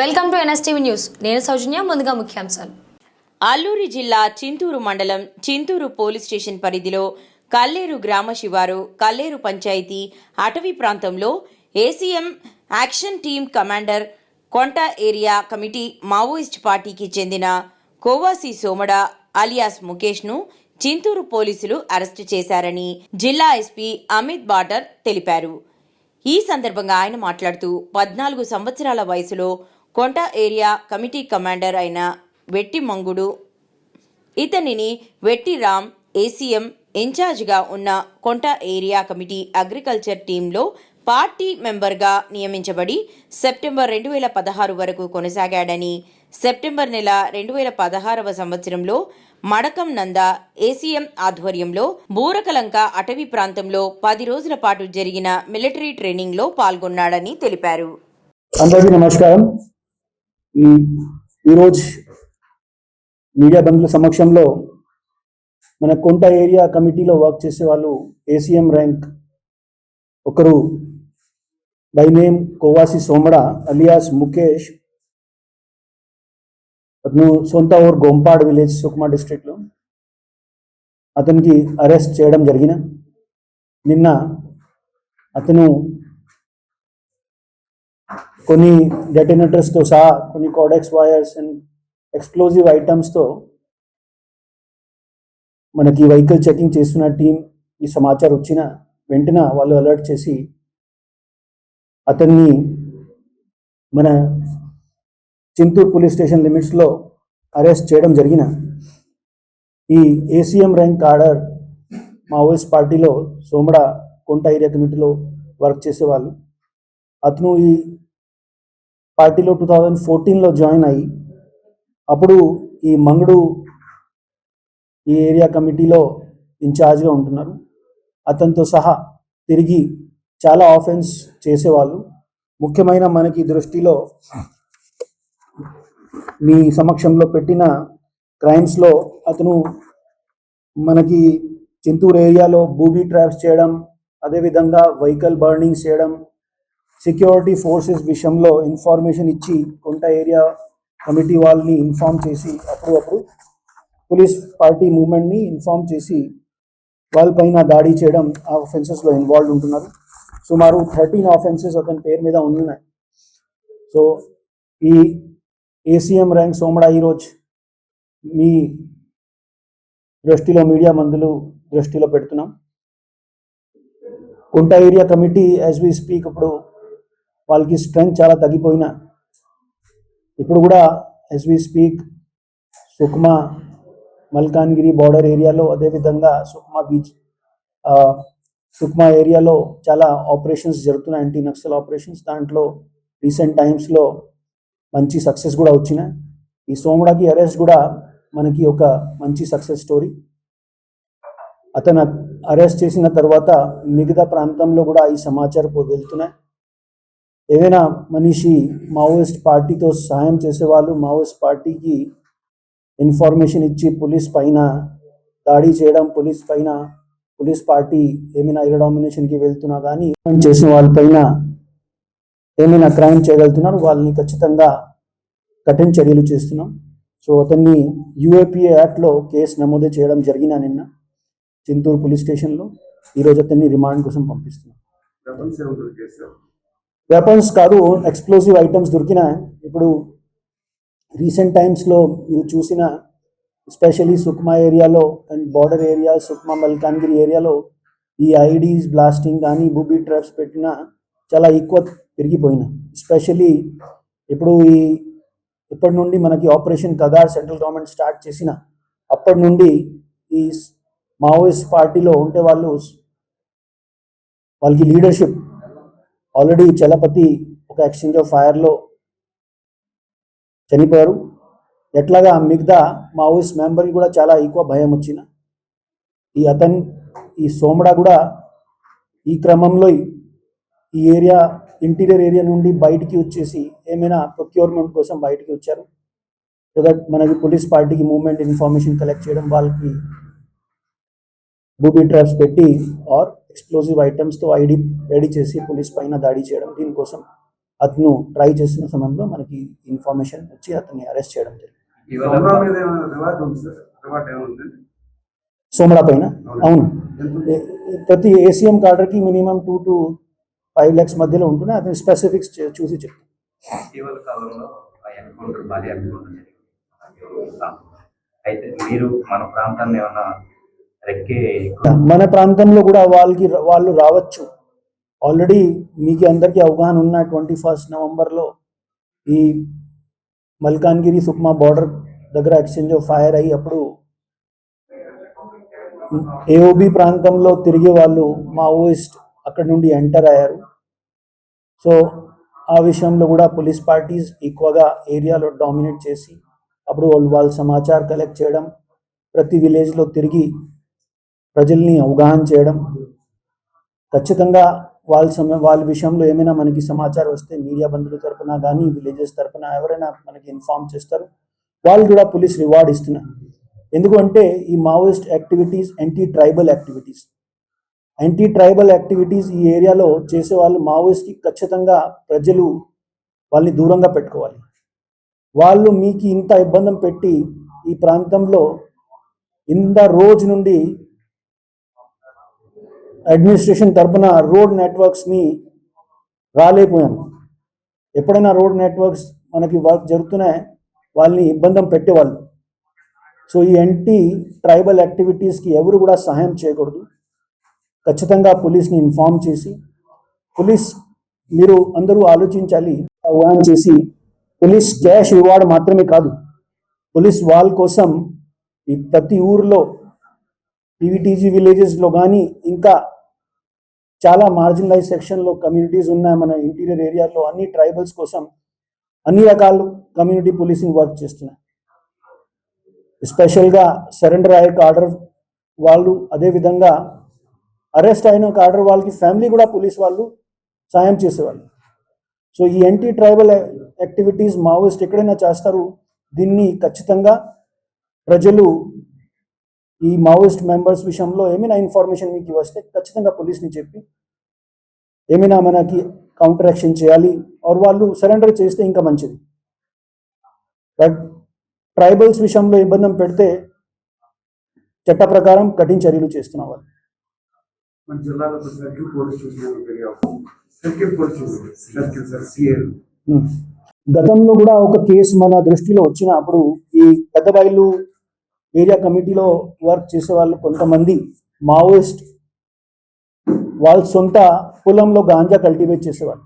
Welcome to NSTV news. నేను సౌజన్య ముందుగా ముఖ్యాంశాలు. అల్లూరి జిల్లా చింతూరు మండలం చింతూరు పోలీస్ స్టేషన్ పరిధిలో కల్లేరు గ్రామ శివారు కల్లేరు పంచాయతీ అటవీ ప్రాంతంలో ACM action team commander Konta area committee Maoist పార్టీకి చెందిన కోవాసి సోమడ అలియాస్ ముఖేష్ను చింతూరు పోలీసులు అరెస్టు చేశారని జిల్లా ఎస్పీ అమిత్ బాటర్ తెలిపారు. ఈ సందర్భంగా ఆయన మాట్లాడుతూ పద్నాలుగు సంవత్సరాల వయసులో కొంట ఏరియా కమిటీ కమాండర్ అయిన వెట్టి మంగుడు ఇతనిని వెట్టి రామ్ ఏసీఎం ఇన్ఛార్జ్గా ఉన్న కొంట ఏరియా కమిటీ అగ్రికల్చర్ టీంలో పార్టీ మెంబర్గా నియమించబడి సెప్టెంబర్ రెండు వేల పదహారు వరకు కొనసాగాడని సెప్టెంబర్ నెల రెండు వేల పదహారవ సంవత్సరంలో మడకం నంద ఏసీఎం ఆధ్వర్యంలో బూరకలంక అటవీ ప్రాంతంలో పది రోజుల పాటు జరిగిన మిలిటరీ ట్రైనింగ్లో పాల్గొన్నాడని తెలిపారు. అందరికీ నమస్కారం. ఈ ఈరోజు మీడియా బంధువుల సమక్షంలో మన కొంట ఏరియా కమిటీలో వర్క్ చేసే వాళ్ళు ఏసీఎం ర్యాంక్ ఒకరు by name Kovasi Somada alias Mukesh. అతను సొంత ఊరు గొంపాడ్ విలేజ్ సుకుమా డిస్ట్రిక్ట్లో అతనికి అరెస్ట్ చేయడం జరిగిన. నిన్న అతను కొన్ని డెటోనేటర్స్తో సహా కొన్ని కోడెక్స్ వైర్స్ అండ్ ఎక్స్ప్లోజివ్ ఐటమ్స్తో మనకి వెహికల్ చెకింగ్ చేస్తున్న టీం ఈ సమాచారం వచ్చిన వెంటనే వాళ్ళు అలర్ట్ చేసి అతన్ని మన చింతూరు పోలీస్ స్టేషన్ లిమిట్స్లో అరెస్ట్ చేయడం జరిగిన ఈ ఏసీఎం ర్యాంక్ ఆర్డర్ మావోయిస్ట్ పార్టీలో సోమడ కొంట ఏరియా కమిటీలో వర్క్ చేసేవాళ్ళు. అతను ఈ పార్టీలో టూ థౌజండ్ ఫోర్టీన్లో జాయిన్ అయ్యి అప్పుడు ఈ మంగుడు ఈ ఏరియా కమిటీలో ఇన్ఛార్జ్గా ఉంటున్నారు. అతనితో సహా తిరిగి చాలా ఆఫెన్స్ చేసేవాళ్ళు. ముఖ్యమైన మనకి దృష్టిలో మీ సమక్షంలో పెట్టిన క్రైమ్స్లో అతను మనకి చింతూరు ఏరియాలో బూబీ ట్రాప్స్ చేయడం అదేవిధంగా వెహికల్ బర్నింగ్ చేయడం సెక్యూరిటీ ఫోర్సెస్ విషయంలో ఇన్ఫర్మేషన్ ఇచ్చి కొంత ఏరియా కమిటీ వాళ్ళని ఇన్ఫార్మ్ చేసి అప్పుడు అప్పుడు పోలీస్ పార్టీ మూమెంట్ని ఇన్ఫార్మ్ చేసి వాళ్ళపైన దాడి చేయడం ఆ ఆఫెన్సెస్లో ఇన్వాల్వ్ ఉంటున్నారు. సుమారు థర్టీన్ ఆఫెన్సెస్ అతని పేరు మీద ఉన్నాయి. సో ఈ ఏసీఎం ర్యాంక్ సోమడ ఈరోజు మీ దృష్టిలో మీడియా మందులు దృష్టిలో పెడుతున్నాం. Konta area committee as we speak ఇప్పుడు వాళ్ళకి స్ట్రెంగ్త్ చాలా తగ్గిపోయిన. ఇప్పుడు కూడా as we speak Sukma Malkangiri border ఏరియాలో అదేవిధంగా సుక్మా బీచ్ సుక్మా ఏరియాలో చాలా ఆపరేషన్స్ జరుగుతున్నాయి. యాంటీ నక్సల్ ఆపరేషన్స్ దాంట్లో రీసెంట్ టైమ్స్లో మంచి సక్సెస్ కూడా వచ్చినాయి ఈ సోమడాకి అరెస్ట్ కూడా మనకి ఒక మంచి సక్సెస్ స్టోరీ అతను అరెస్ట్ చేసిన తర్వాత మిగతా ప్రాంతంలో కూడా ఈ సమాచారం వెళ్తున్నాయి. ఏదైనా మనిషి మావోయిస్ట్ పార్టీతో సహాయం చేసేవాళ్ళు మావోయిస్ట్ పార్టీకి ఇన్ఫర్మేషన్ ఇచ్చి పోలీస్ పైన దాడి చేయడం పోలీస్ పైన పోలీస్ పార్టీ ఏమైనా ఇరడామినేషన్కి వెళ్తున్నా కానీ చేసిన వాళ్ళపైన ఏమైనా క్రైమ్ చేయగలుగుతున్నారు వాళ్ళని ఖచ్చితంగా కఠిన చర్యలు చేస్తున్నాం. సో అతన్ని యూఏపీఏ యాక్ట్లో కేసు నమోదు చేయడం జరిగిన నిన్న చింతూరు పోలీస్ స్టేషన్లో. ఈరోజు అతన్ని రిమాండ్ కోసం పంపిస్తున్నాం. వెపన్స్ కాదు ఎక్స్ప్లోజివ్ ఐటమ్స్ దొరికిన ఇప్పుడు రీసెంట్ టైమ్స్లో మీరు చూసిన స్పెషలీ సుక్మా ఏరియాలో and border area Sukma Malkangiri ఏరియాలో ఈ ఐడీస్ బ్లాస్టింగ్ కానీ బూబీ ట్రాప్స్ పెట్టిన చాలా ఎక్కువ పెరిగిపోయిన. స్పెషలీ ఇప్పుడు ఈ ఇప్పటి నుండి మనకి operation Kagar central government start చేసిన అప్పటి నుండి ఈ మావోయిస్ట్ పార్టీలో ఉంటే వాళ్ళు వాళ్ళకి లీడర్షిప్ ఆల్రెడీ చలపతి ఒక ఎక్స్చేంజ్ ఆఫ్ ఫైర్లో చనిపోయారు. ఎట్లాగా మిగతా మావోయిస్ట్ మెంబర్కి కూడా చాలా ఎక్కువ భయం వచ్చిన ఈ అతన్ ఈ సోమడా కూడా ఈ క్రమంలో ఈ ఏరియా ఇంటీరియర్ ఏరియా నుండి బయటికి వచ్చేసి ఏమైనా ప్రొక్యూర్మెంట్ కోసం బయటికి వచ్చారు. సో దట్ మనకి పోలీస్ పార్టీకి మూవ్మెంట్ ఇన్ఫర్మేషన్ కలెక్ట్ చేయడం వాళ్ళకి బూబీ ట్రాప్స్ పెట్టి ఆర్ ఎక్స్ప్లోజివ్ ఐటమ్స్తో ఐడి రెడీ చేసి పోలీస్ పైన దాడి చేయడం దీనికోసం అతను ట్రై చేస్తున్న సమయంలో మనకి ఇన్ఫర్మేషన్ వచ్చి అతన్ని అరెస్ట్ చేయడం జరిగింది. ఏమైనా సోమడా పైన? అవును? ప్రతి ACM కార్డర్కి minimum two to five lakhs మధ్యలో ఉంటున్నాయి అతని స్పెసిఫిక్స్ చూసి చెప్తాను ఇటీవల కాలంలో ఆ ఎన్కౌంటర్ భారీ ఎన్కౌంటర్ జరిగింది. అయితే మీరు మన ప్రాంతాన్ని రెక్కే మన ప్రాంతంలో కూడా వాళ్ళకి వాళ్ళు రావచ్చు. ఆల్రెడీ మీకు అందరికీ అవగాహన ఉన్న ట్వంటీ ఫస్ట్ నవంబర్లో ఈ మల్కాన్గిరి సుక్మా బార్డర్ దగ్గర ఎక్స్చేంజ్ ఆఫ్ ఫైర్ అయ్యి అప్పుడు ఏఓబి ప్రాంతంలో తిరిగే వాళ్ళు మావోయిస్ట్ అక్కడ నుండి ఎంటర్ అయ్యారు. సో ఆ విషయంలో కూడా పోలీస్ పార్టీస్ ఎక్కువగా ఏరియాలో డామినేట్ చేసి అప్పుడు వాళ్ళు వాళ్ళ సమాచారం కలెక్ట్ చేయడం ప్రతి విలేజ్లో తిరిగి ప్రజల్ని అవగాహన చేయడం ఖచ్చితంగా వాళ్ళ సమయం వాళ్ళ విషయంలో ఏమైనా మనకి సమాచారం వస్తే మీడియా బంధువుల తరపున కానీ విలేజెస్ తరపున ఎవరైనా మనకి ఇన్ఫార్మ్ చేస్తారు. వాళ్ళు కూడా పోలీస్ రివార్డ్ ఇస్తున్నారు. ఎందుకంటే ఈ Maoist activities anti tribal activities. Anti tribal activities ఈ ఏరియాలో చేసే వాళ్ళు మావోయిస్ట్కి ఖచ్చితంగా ప్రజలు వాళ్ళని దూరంగా పెట్టుకోవాలి. వాళ్ళు మీకు ఇంత ఇబ్బంది పెట్టి ఈ ప్రాంతంలో ఇంత రోజు నుండి అడ్మినిస్ట్రేషన్ తరపున రోడ్ నెట్వర్క్స్ని రాలేకపోయాను ఎప్పుడైనా రోడ్ నెట్వర్క్స్ మనకి వర్క్ జరుగుతున్నాయి వాళ్ళని ఇబ్బంది పెట్టేవాళ్ళు. సో ఈ ఎన్టీ ట్రైబల్ యాక్టివిటీస్కి ఎవరు కూడా సహాయం చేయకూడదు. ఖచ్చితంగా పోలీస్ని ఇన్ఫార్మ్ చేసి పోలీస్ మీరు అందరూ ఆలోచించాలి అవగాహన చేసి పోలీస్ క్యాష్ రివార్డ్ మాత్రమే కాదు పోలీస్ వాళ్ళ కోసం ఈ ప్రతి ఊర్లో పీవీటీజీ విలేజెస్లో కానీ ఇంకా చాలా మార్జినలైజ్ సెక్షన్లో కమ్యూనిటీస్ ఉన్నాయి. మన ఇంటీరియర్ ఏరియాలో అన్ని ట్రైబల్స్ కోసం అన్ని రకాల కమ్యూనిటీ పోలీసింగ్ వర్క్ చేస్తున్నాయి. స్పెషల్గా సరెండర్ అయ్యే ఆర్డర్ వాళ్ళు అదేవిధంగా అరెస్ట్ అయిన ఒక ఆర్డర్ వాళ్ళకి ఫ్యామిలీ కూడా పోలీస్ వాళ్ళు సాయం చేసేవాళ్ళు. సో ఈ ఎన్టీ ట్రైబల్ యాక్టివిటీస్ మావోయిస్ట్ ఎక్కడైనా చేస్తారు దీన్ని ఖచ్చితంగా ప్రజలు ఈ మావోయిస్ట్ మెంబర్స్ విషయంలో ఏమైనా ఇన్ఫర్మేషన్ మీకు వస్తే ఖచ్చితంగా పోలీస్ని చెప్పి ఏమైనా మనకి కౌంటర్ యాక్షన్ చేయాలి ఆర్ వాళ్ళు సరెండర్ చేస్తే ఇంకా మంచిది. బట్ ట్రైబల్స్ విషయంలో ఇబ్బంది పెడితే చట్ట ప్రకారం కఠిన చర్యలు చేస్తున్న వాళ్ళు. గతంలో కూడా ఒక కేసు మన దృష్టిలో వచ్చిన అప్పుడు ఈ పెద్దబైలు ఏరియా కమిటీలో వర్క్ చేసే వాళ్ళు కొంతమంది మావోయిస్ట్. వాళ్ళ సొంత పొలంలో గాంజా కల్టివేట్ చేసేవాళ్ళు.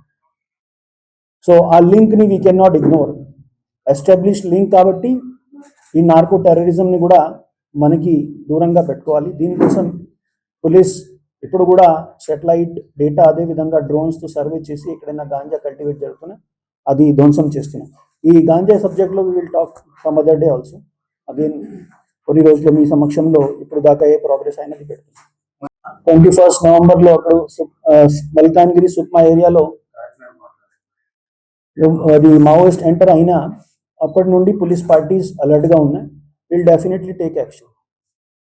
సో ఆ లింక్ని we can not ignore establish link కాబట్టి ఈ నార్కో టెర్రరిజంని కూడా మనకి దూరంగా పెట్టుకోవాలి. దీనికోసం పోలీస్ ఇప్పుడు కూడా సెటిలైట్ డేటా అదే విధంగా డ్రోన్స్తో సర్వే చేసి ఎక్కడైనా గాంజా కల్టివేట్ జరుగుతున్నా అది ధ్వంసం చేస్తున్నాం. ఈ గాంజా సబ్జెక్ట్లో we will talk from other day also again కొన్ని రోజులు మీ సమక్షంలో ఇప్పుడు దాకా ఏ ప్రోగ్రెస్ అయినది పెడుతుంది ట్వంటీ ఫస్ట్ నవంబర్లో అక్కడ సు- మల్కాన్గిరి సుక్మా ఏరియాలో అది మావోయిస్ట్ ఎంటర్ అయినా అప్పటి నుండి పోలీస్ పార్టీస్ అలర్ట్గా ఉన్నాయి. Will definitely take action